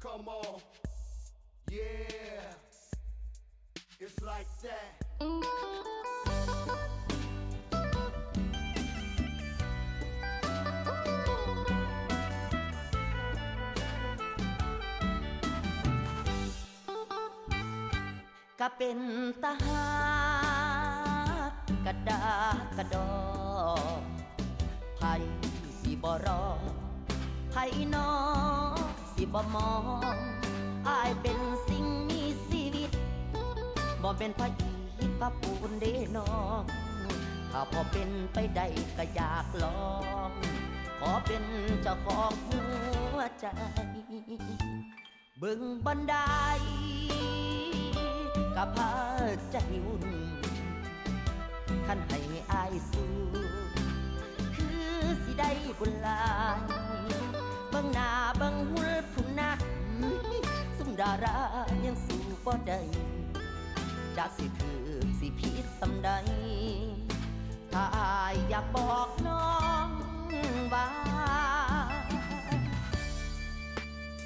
Come on. Yeah. It's like that. ก็เป็นตาหากระดากระดอไผสิบ่รอไผนอ สิบ่มองอายเป็นสิ่งมีชีวิตบ่เป็นพระอีกระปูนเด้น้องถ้าพอเป็นไปได้ก็อยากลอง ขอเป็นเจ้าของหัวใจเบึงบันไดกับพาใจวุ่นขันให้อายสู้คือสิได้บุญลา รายังสู้บ่ได้จากสิถือสิผิดสำใดถ้าอายอยากบอกน้องว่า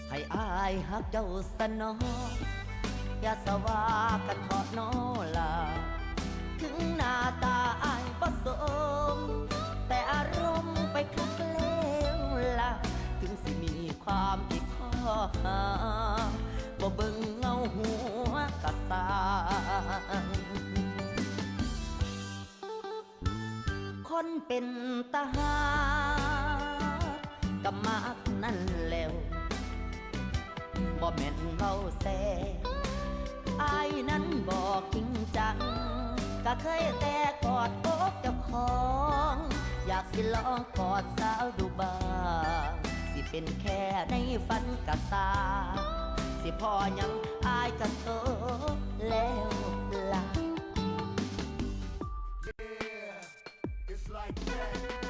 ให้อายหักเจ้าสนออย่าสวากันทอดนอลาถึงหน้าตาอายบ่สม แต่อารมณ์ไปคลุกเลวละถึงสิมีความผิดข้อหา บ่เบิ่งเงาหัวกะตางคนเป็นตาหากก็มากนั่นแล้วบ่แม่นเบาแสอายนั้นบอกจริงจัง ก็เคยแต่กอดอกเจ้าของ อยากสิลองกอดสาวดูบ้างสิเป็นแค่ในฝันกะตา สิพอยังอายกะโซแล้วล่ะ Yeah. It's like that.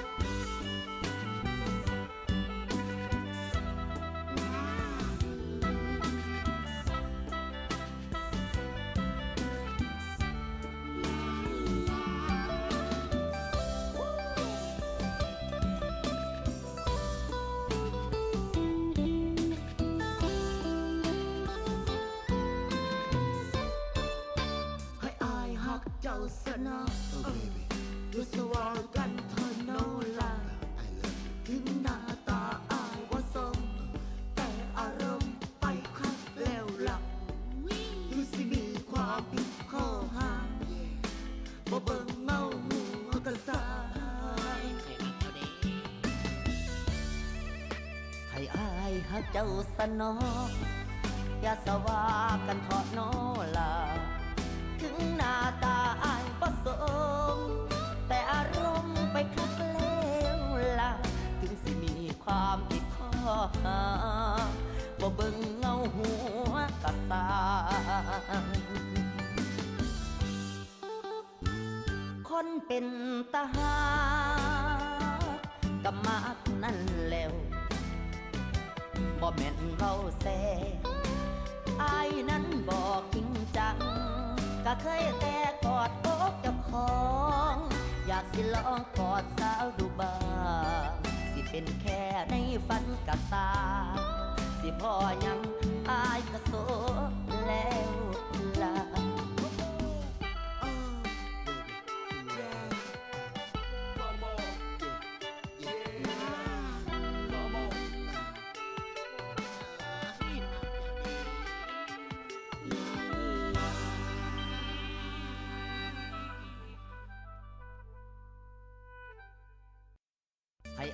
ายหักเจ้าสนะ Oh, baby. อยู่สว่างกันเธอโนลา I love you. ถึงหน้าตาอายว่าสม แต่อารมณ์ไปคักแล้วหลักคือสิมีความผิดข้อห้าม Yeah. บ่เบิ่งเมาหัวกันสายให้อายหักเจ้าสนออย่าสวากันทอดนอลา ถึงหน้าตาอายบ่สม แต่อารมณ์ไปคลุกเลวละถึงสิมีความผิดข้อหาบ่เบิ่งเงาหัวกะตางคนเป็นตาหากก็มากนั่นแล้วบ่แม่นเบาแส อยากสิลองกอดสาวดูบางสิเป็นแค่ในฝันกะตา สิพอยังอายกะโสแล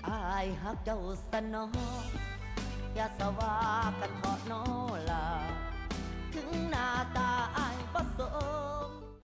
อายหักเจ้าสนออย่าสวากันทอดะนอลา ถึงหน้าตาอายบ่สน